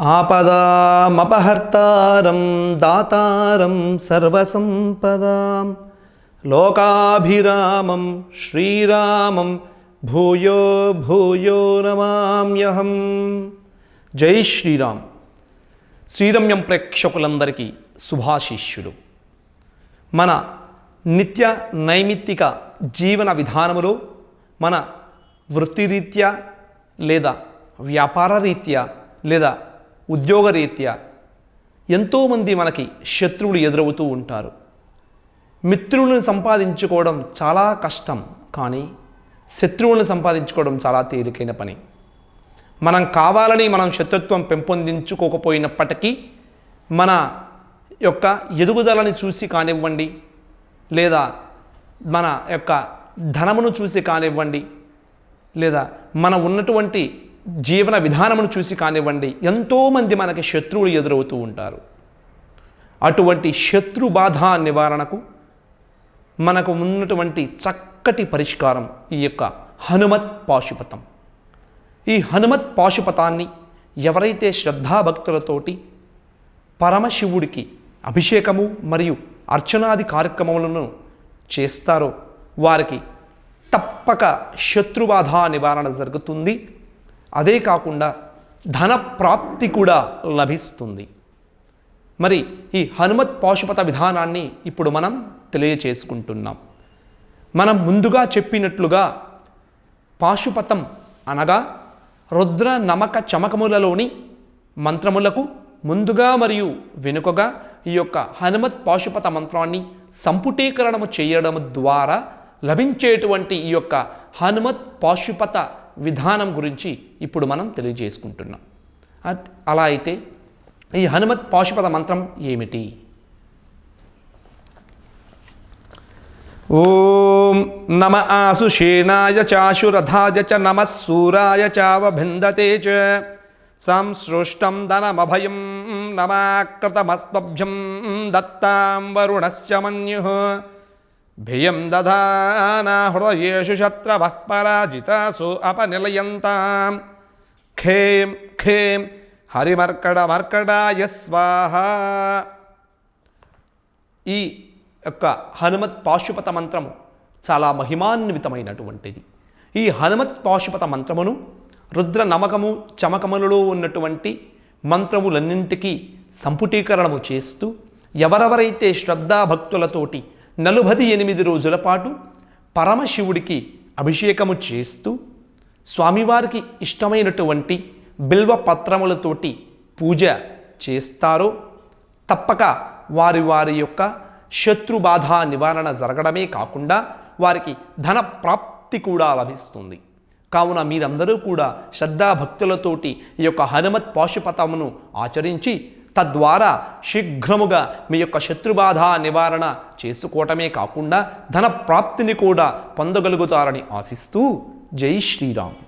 ఆపదామపహర్తారం దాతారం సర్వసంపదాం. లోకాభిరామం శ్రీరామం భూయో భూయో నమామ్యహం. జై శ్రీరామ్. శ్రీరమ్యం ప్రేక్షకులందరికీ శుభాశిష్యులు. మన నిత్య నైమిత్తిక జీవన విధానములో మన వృత్తిరీత్యా లేదా వ్యాపార రీత్యా లేదా ఉద్యోగరీత్యా ఎంతోమంది మనకి శత్రువులు ఎదురవుతూ ఉంటారు. మిత్రులను సంపాదించుకోవడం చాలా కష్టం కానీ శత్రువులను సంపాదించుకోవడం చాలా తేలికైన పని. మనం కావాలని మనం శత్రుత్వం పెంపొందించుకోకపోయినప్పటికీ మన యొక్క ఎదుగుదలని చూసి కానివ్వండి లేదా మన యొక్క ధనమును చూసి కానివ్వండి లేదా మన ఉన్నటువంటి జీవన విధానమును చూసి కానివ్వండి ఎంతోమంది మనకి శత్రువులు ఎదురవుతూ ఉంటారు. అటువంటి శత్రు బాధ నివారణకు మనకు ఉన్నటువంటి చక్కటి పరిష్కారం ఈ యొక్క హనుమత్ పాశుపతం. ఈ హనుమత్ పాశుపతాన్ని ఎవరైతే శ్రద్ధాభక్తులతోటి పరమశివుడికి అభిషేకము మరియు అర్చనాది కార్యక్రమములను చేస్తారో వారికి తప్పక శత్రుబాధ నివారణ జరుగుతుంది. అదే కాకుండా ధన ప్రాప్తి కూడా లభిస్తుంది. మరి ఈ హనుమత్ పాశుపత విధానాన్ని ఇప్పుడు మనం తెలియచేసుకుంటున్నాం. మనం ముందుగా చెప్పినట్లుగా పాశుపతం అనగా రుద్ర నమక చమకములలోని మంత్రములకు ముందుగా మరియు వెనుకగా ఈ యొక్క హనుమత్ పాశుపత మంత్రాన్ని సంపుటీకరణము చేయడం ద్వారా లభించేటువంటి ఈ యొక్క హనుమత్ పాశుపత విధానం గురించి ఇప్పుడు మనం తెలియజేసుకుంటున్నాం. అట్- అలా అయితే ఈ హనుమత్ పాశుపద మంత్రం ఏమిటి? ఓం నమ ఆసుషేణాయ చాశురథాయ చ నమ సూరాయ చావభిందతే చ సంసృష్టం ధనమభయం నమాకృతమస్మభ్యం దత్తాం వరుణశ్చ మన్యుః భియం దధానా హృదయేషు శత్రవః పరాజితాసు అపనిలయంతాం. ఖేం ఖేం హరిమర్కడ మర్కడాయ స్వాహ. ఈ యొక్క హనుమత్ పాశుపత మంత్రము చాలా మహిమాన్వితమైనటువంటిది. ఈ హనుమత్ పాశుపత మంత్రమును రుద్ర నమకము చమకములలో ఉన్నటువంటి మంత్రములన్నింటికీ సంపుటీకరణము చేస్తూ ఎవరెవరైతే శ్రద్ధాభక్తులతోటి నలుభది ఎనిమిది రోజుల పాటు పరమశివుడికి అభిషేకము చేస్తూ స్వామివారికి ఇష్టమైనటువంటి బిల్వ పత్రములతోటి పూజ చేస్తారో తప్పక వారి వారి యొక్క శత్రుబాధ నివారణ జరగడమే కాకుండా వారికి ధన ప్రాప్తి కూడా లభిస్తుంది. కావున మీరందరూ కూడా శ్రద్ధాభక్తులతోటి ఈ యొక్క హనుమత్ పాశుపతమును ఆచరించి తద్వారా శీఘ్రముగా మీ యొక్క శత్రుబాధ నివారణ చేసుకోవటమే కాకుండా ధన ప్రాప్తిని కూడా పొందగలుగుతారని ఆశిస్తూ జై శ్రీరామ్.